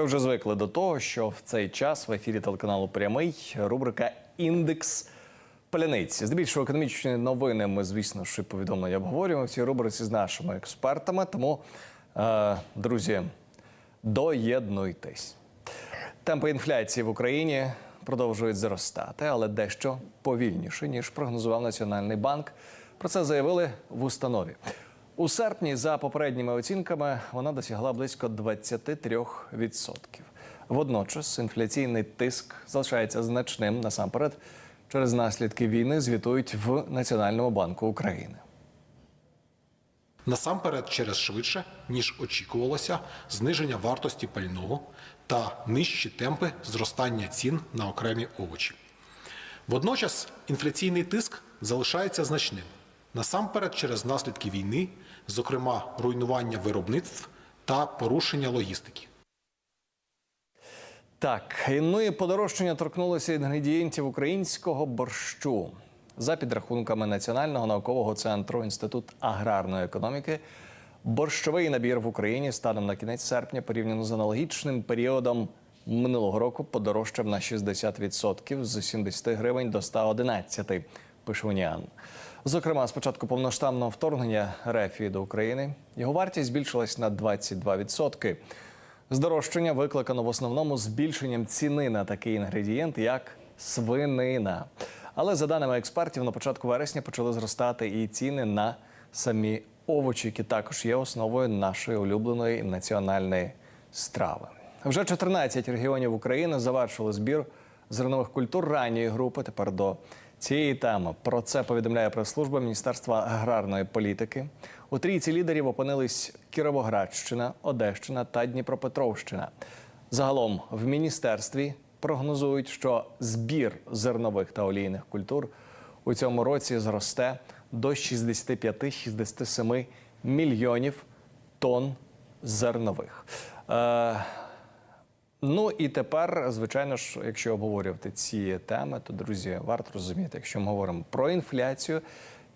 Ви вже звикли до того, що в цей час в ефірі телеканалу Прямий рубрика Індекс паляниці. Здебільшого економічні новини. Ми, звісно, ж повідомлення обговорюємо в цій рубриці з нашими експертами. Тому, е, друзі, доєднуйтесь. Темпи інфляції в Україні продовжують зростати, але дещо повільніше ніж прогнозував Національний банк. Про це заявили в установі. У серпні, за попередніми оцінками, вона досягла близько 23%. Водночас інфляційний тиск залишається значним насамперед через наслідки війни. Звітують в Національному банку України. Насамперед, через швидше, ніж очікувалося, зниження вартості пального та нижчі темпи зростання цін на окремі овочі. Водночас інфляційний тиск залишається значним. Насамперед, через наслідки війни, зокрема руйнування виробництв та порушення логістики. Так, ну і подорожчання торкнулося інгредієнтів українського борщу. За підрахунками Національного наукового центру Інститут аграрної економіки, борщовий набір в Україні станом на кінець серпня, порівняно з аналогічним періодом минулого року, подорожчав на 60% з 70 гривень до 111, пише Уніан. Зокрема, з початку повноштабного вторгнення РФ до України його вартість збільшилась на 22%. Здорожчання викликано в основному збільшенням ціни на такий інгредієнт, як свинина. Але за даними експертів, на початку вересня почали зростати і ціни на самі овочі, які також є основою нашої улюбленої національної страви. Вже 14 регіонів України завершили збір зернових культур ранньої групи. Тепер до цієї теми про це повідомляє прес-служба Міністерства аграрної політики. У трійці лідерів опинились Кіровоградщина, Одещина та Дніпропетровщина. Загалом в міністерстві прогнозують, що збір зернових та олійних культур у цьому році зросте до 65-67 мільйонів тонн зернових. Ну і тепер, звичайно ж, якщо обговорювати ці теми, то друзі, варто розуміти, якщо ми говоримо про інфляцію,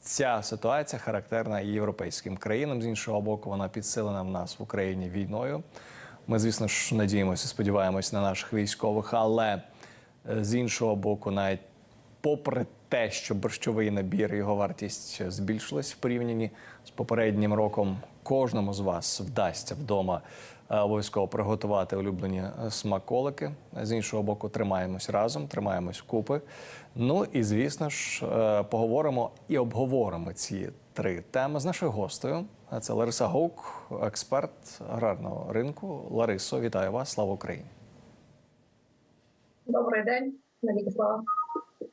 ця ситуація характерна і європейським країнам. З іншого боку, вона підсилена в нас в Україні війною. Ми, звісно ж, надіємося, сподіваємось на наших військових, але е, з іншого боку, навіть попри те, що борщовий набір його вартість збільшилась в порівнянні з попереднім роком, кожному з вас вдасться вдома е, обов'язково приготувати улюблені е, смаколики. З іншого боку, тримаємось разом, тримаємось купи. Ну і звісно ж, е, поговоримо і обговоримо ці три теми з нашою гостею. Це Лариса Гук, експерт аграрного ринку. Ларисо, вітаю вас! Слава Україні! Добрий день, навіки слава.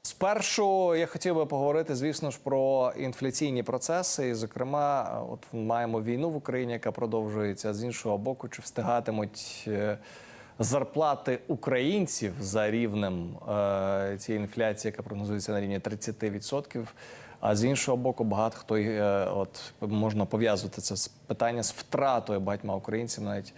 Спершу я хотів би поговорити, звісно ж, про інфляційні процеси. І, зокрема, от маємо війну в Україні, яка продовжується з іншого боку, чи встигатимуть е, зарплати українців за рівнем е, цієї інфляції, яка прогнозується на рівні 30%. А з іншого боку, багато хто е, от можна пов'язувати це з питання з втратою багатьма українців навіть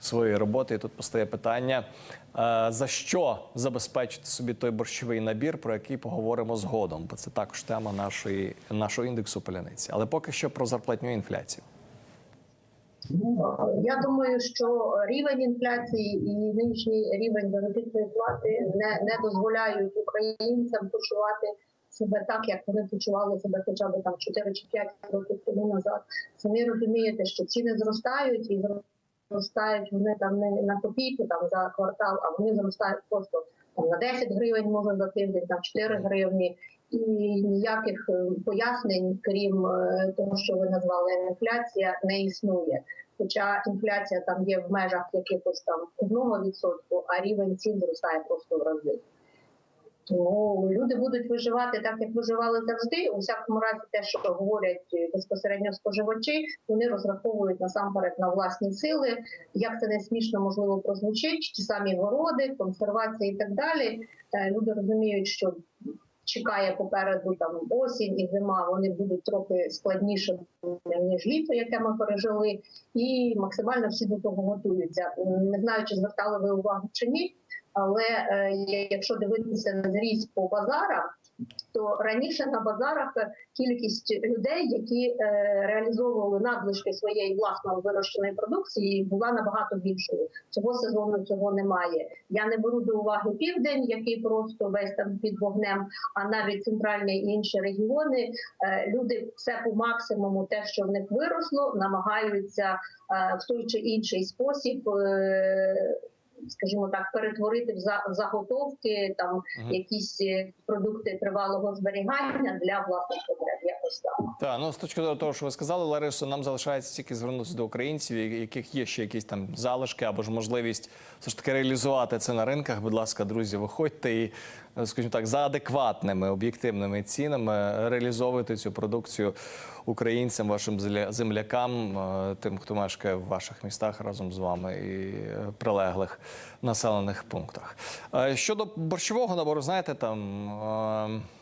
своєї роботи. І тут постає питання: е, за що забезпечити собі той борщовий набір, про який поговоримо згодом, бо це також тема нашої нашого індексу паляниці. Але поки що про зарплатню інфляцію. Я думаю, що рівень інфляції і нинішній рівень заробітної плати не, не дозволяють українцям почувати себе так, як вони почували себе хоча б там 4 чи 5 років тому назад. Самі розумієте, що ціни зростають і зростають вони там не на копійку там за квартал, а вони зростають просто там на 10 гривень, може за тиждень, там 4 гривні. І ніяких е, пояснень, крім е, того, що ви назвали інфляція, не існує. Хоча інфляція там є в межах якихось там одного відсотку, а рівень цін зростає просто в рази. Тому люди будуть виживати так, як виживали завжди. У всякому разі, те, що говорять безпосередньо споживачі, вони розраховують насамперед на власні сили. Як це не смішно можливо прозвучить, ті самі городи, консервації і так далі. Е, Люди розуміють, що чекає попереду там осінь і зима. Вони будуть трохи складнішими ніж літо, яке ми пережили, і максимально всі до того готуються. Не знаю, чи звертали ви увагу чи ні. Але е, якщо дивитися на зріст по базарах, то раніше на базарах кількість людей, які е, реалізовували надлишки своєї власної вирощеної продукції, була набагато більшою. Цього сезону цього немає. Я не беру до уваги південь, який просто весь там під вогнем, а навіть центральні і інші регіони. Е, люди все по максимуму, те, що в них виросло, намагаються в той чи інший спосіб. Скажімо так, перетворити в заготовки там Мгм. якісь е, продукти тривалого зберігання для власних потреб. Якось так. Так, ну з точки зору того, що ви сказали, Ларисо, нам залишається тільки звернутися до українців, яких є ще якісь там залишки або ж можливість все ж таки реалізувати це на ринках. Будь ласка, друзі, виходьте і, скажімо так, за адекватними об'єктивними цінами реалізовуйте цю продукцію українцям, вашим землякам, е, тим, хто мешкає в ваших містах разом з вами і е, прилеглих населених пунктах. Е, Щодо борщового набору, знаєте, там,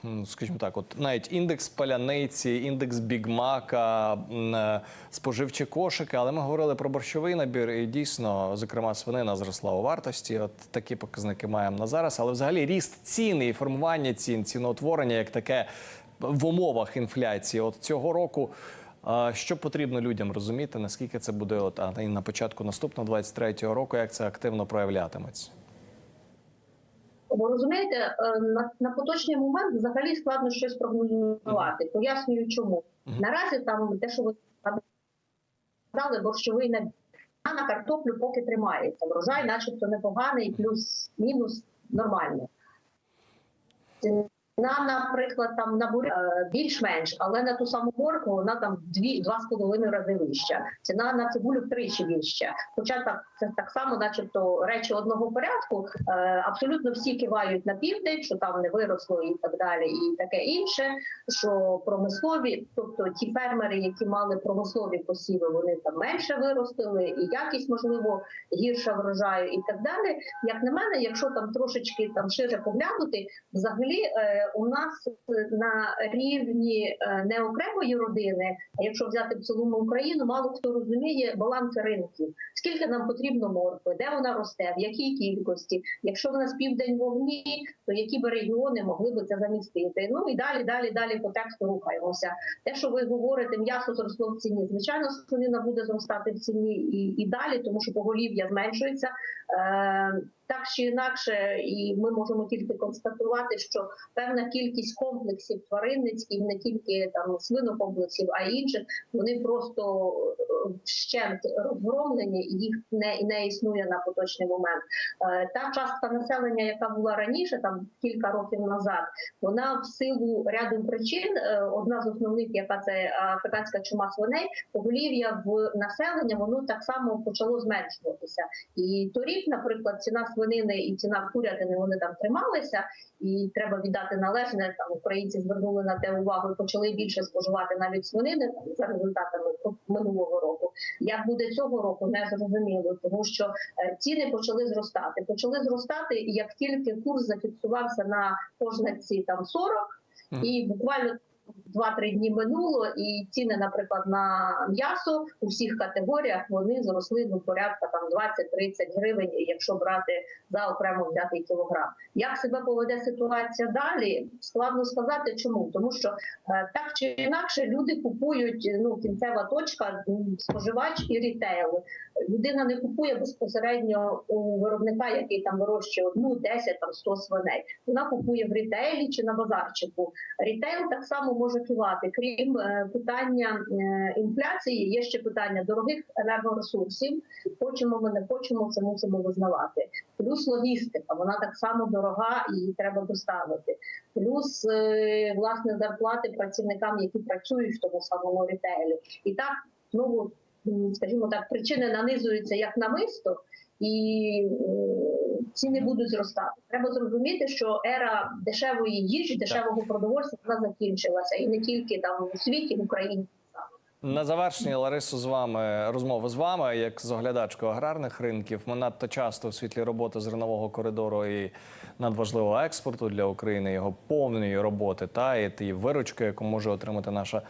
е, скажімо так, от навіть індекс паляниці, індекс бігмака, е, споживчі кошики, але ми говорили про борщовий набір, і дійсно, зокрема, свинина зросла у вартості. От такі показники маємо на зараз. Але взагалі ріст цін і формування цін, ціноутворення як таке в умовах інфляції. От цього року. Що потрібно людям розуміти, наскільки це буде от, а, на початку наступного 23-го року, як це активно проявлятиметься? Ви розумієте, е, на, на поточний момент взагалі складно щось прогнозувати. Пояснюю, чому наразі там те, що ви сказали, борщовий набір на картоплю поки тримається. Врожай, начебто, непоганий, плюс-мінус didn't Ціна, наприклад, там на е, більш-менш, але на ту саму моркву вона там дві два з половиною рази вища. Ціна на цибулю втричі вища. Хоча так це так само, начебто, речі одного порядку. Е, абсолютно всі кивають на південь, що там не виросло і так далі, і таке інше. Що промислові, тобто ті фермери, які мали промислові посіви, вони там менше виростили, і якість можливо гірша врожаю, і так далі. Як на мене, якщо там трошечки там шире поглянути, взагалі е, у нас на рівні е, не окремої родини, а якщо взяти в цілому Україну, мало хто розуміє баланс ринків. Скільки нам потрібно моркви, де вона росте, в якій кількості. Якщо в нас південь вогні, то які би регіони могли би це замістити? Ну і далі, далі, далі по тексту рухаємося. Те, що ви говорите, м'ясо зросло в ціні. Звичайно, свинина буде зростати в ціні і, і далі, тому що поголів'я зменшується. Е, так чи інакше, і ми можемо тільки констатувати, що певна кількість комплексів тваринницьких, не тільки там свинокомплексів, а інших, вони просто е, вщент розгромлені, їх не, не існує на поточний момент. Е, Та частка населення, яка була раніше, там кілька років назад, вона в силу ряду причин, е, одна з основних, яка це африканська чума свиней, поголів'я в населення, воно так само почало зменшуватися. І торік, наприклад, ціна свинини і ціна курятини вони там трималися, і треба віддати належне. Там українці звернули на те увагу, і почали більше споживати навіть свинини там, за результатами минулого року. Як буде цього року, не зрозуміло, тому що е, ціни почали зростати. Почали зростати, як тільки курс зафіксувався на позначці там 40, і буквально. Два-три дні минуло, і ціни, наприклад, на м'ясо у всіх категоріях вони зросли до порядка там 20-30 гривень, якщо брати за окремо взятий кілограм. Як себе поведе ситуація далі? Складно сказати, чому тому, що е, так чи інакше люди купують ну кінцева точка, споживач і рітейл. Людина не купує безпосередньо у виробника, який там вирощує одну, 10, там 100 свиней. Вона купує в рітейлі чи на базарчику. Рітейл так само може кивати. Крім е, питання е, інфляції, є ще питання дорогих енергоресурсів. Хочемо ми не хочемо, це мусимо визнавати. Плюс логістика, вона так само дорога її треба доставити. Плюс е, власне зарплати працівникам, які працюють в тому самому рітейлі. І так знову, скажімо так, причини нанизуються як намисто. І е, ціни будуть зростати. Треба зрозуміти, що ера дешевої їжі, дешевого продовольства вона закінчилася, і не тільки там у світі, в Україні. На завершення Ларисо з вами розмови з вами, як з оглядачкою аграрних ринків. Ми надто часто в світлі роботи зернового коридору і надважливого експорту для України, його повної роботи та і тієї виручки, яку може отримати наша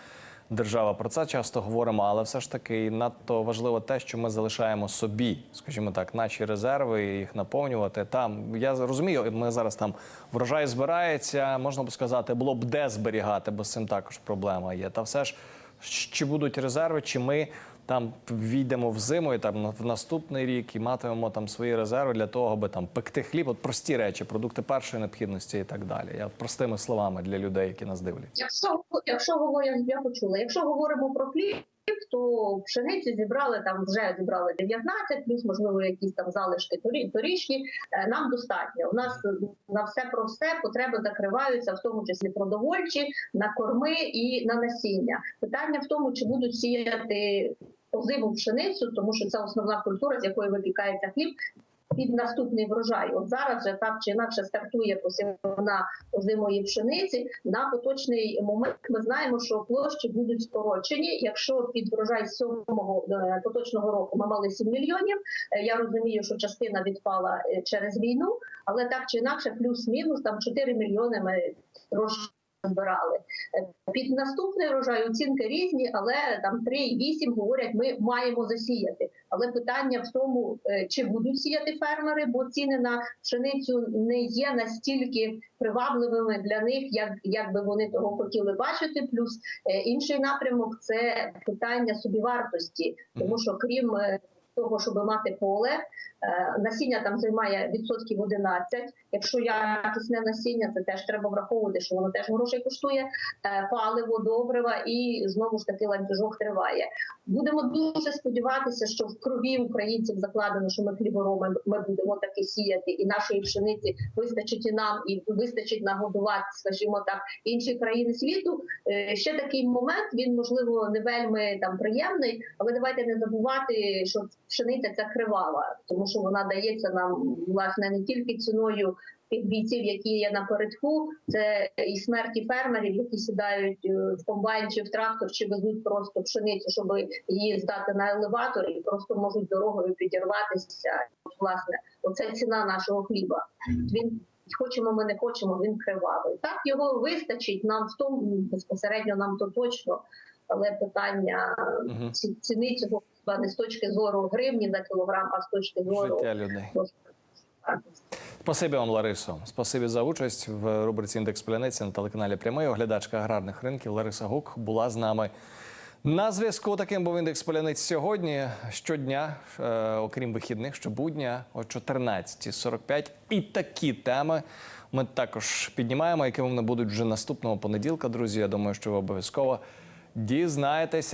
держава. Про це часто говоримо, але все ж таки надто важливо те, що ми залишаємо собі, скажімо так, наші резерви, і їх наповнювати. Там я розумію, ми зараз там врожай збирається, можна б сказати, було б де зберігати, бо з цим також проблема є. Та все ж чи будуть резерви, чи ми там війдемо в зиму і там в наступний рік і матимемо там свої резерви для того, аби там пекти хліб, от прості речі, продукти першої необхідності і так далі. Я простими словами для людей, які нас дивляться. Якщо якщо говоримо, я почула, якщо говоримо про хліб, то пшениці зібрали там вже зібрали 19, плюс можливо якісь там залишки торі- торічні. Е, Нам достатньо. У нас на все про все потреби закриваються, в тому числі продовольчі, на корми і на насіння. Питання в тому, чи будуть сіяти озиму пшеницю, тому що це основна культура, з якої випікається хліб. Під наступний врожай, от зараз вже так чи інакше стартує посівна озимої пшениці. На поточний момент ми знаємо, що площі будуть скорочені. Якщо під врожай сьомого е, поточного року ми мали 7 мільйонів, е, я розумію, що частина відпала е, через війну, але так чи інакше, плюс-мінус там 4 мільйони ми трошки збирали. Е, Під наступний врожай оцінки різні, але там 3,8 говорять, ми маємо засіяти. Але питання в тому, е, чи будуть сіяти фермери, бо ціни на пшеницю не є настільки привабливими для них, як, як би вони того хотіли бачити. Плюс е, інший напрямок це питання собівартості, тому що крім того, щоб мати поле, е, насіння там займає відсотків 11. Якщо якісне насіння, це теж треба враховувати, що воно теж грошей коштує, е, паливо, добрива і знову ж таки ланцюжок триває. Будемо дуже сподіватися, що в крові українців закладено, що ми хлібороби, ми будемо таки сіяти, і нашої пшениці вистачить і нам, і вистачить нагодувати, скажімо так, інші країни світу. Е, Ще такий момент він можливо не вельми там приємний, але давайте не забувати, що пшениця ця кривава, тому що вона дається нам власне не тільки ціною. Тих бійців, які є напередку, це і смерті фермерів, які сідають е, в комбайн чи в трактор, чи везуть просто пшеницю, щоб її здати на елеватор, і просто можуть дорогою підірватися. Власне, оце ціна нашого хліба. Він хочемо, ми не хочемо. Він кривавий. Так його вистачить нам в тому безпосередньо нам то точно. Але питання ці- ціни цього не з точки зору гривні за кілограм, а з точки зору Життя людей. Спасибі вам, Ларисо. Спасибі за участь в рубриці Індекс Пляниці на телеканалі Прямий. Оглядачка аграрних ринків Лариса Гук була з нами. На зв'язку таким був індекс Поляниць сьогодні. Щодня, е, окрім вихідних, щобудня о 14.45. І такі теми ми також піднімаємо, які вони будуть вже наступного понеділка. Друзі, я думаю, що ви обов'язково дізнаєтеся.